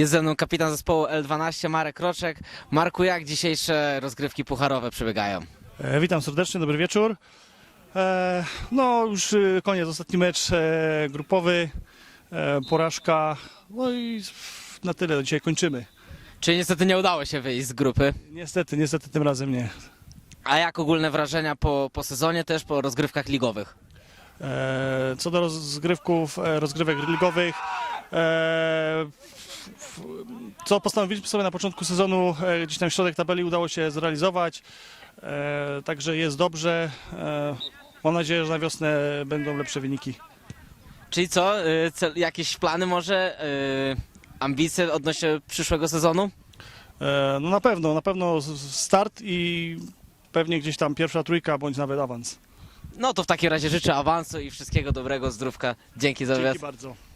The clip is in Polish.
Jest ze mną kapitan zespołu L12 Marek Roczek. Marku, jak dzisiejsze rozgrywki pucharowe przebiegają? E, Witam serdecznie, dobry wieczór. E, no już y, koniec, ostatni mecz e, grupowy, e, porażka, no i na tyle dzisiaj kończymy. Czyli niestety nie udało się wyjść z grupy. Niestety, niestety tym razem nie. A jak ogólne wrażenia po, po sezonie, też po rozgrywkach ligowych? E, co do rozgrywków, rozgrywek ligowych, e, co postanowiliśmy sobie na początku sezonu, e, gdzieś tam środek tabeli udało się zrealizować, e, także jest dobrze. E, mam nadzieję, że na wiosnę będą lepsze wyniki. Czyli co, y, cel, jakieś plany może, y, ambicje odnośnie przyszłego sezonu? E, No na pewno, na pewno start i pewnie gdzieś tam pierwsza trójka bądź nawet awans. No to w takim razie życzę awansu i wszystkiego dobrego, zdrówka. Dzięki za wywiad. Dzięki bardzo.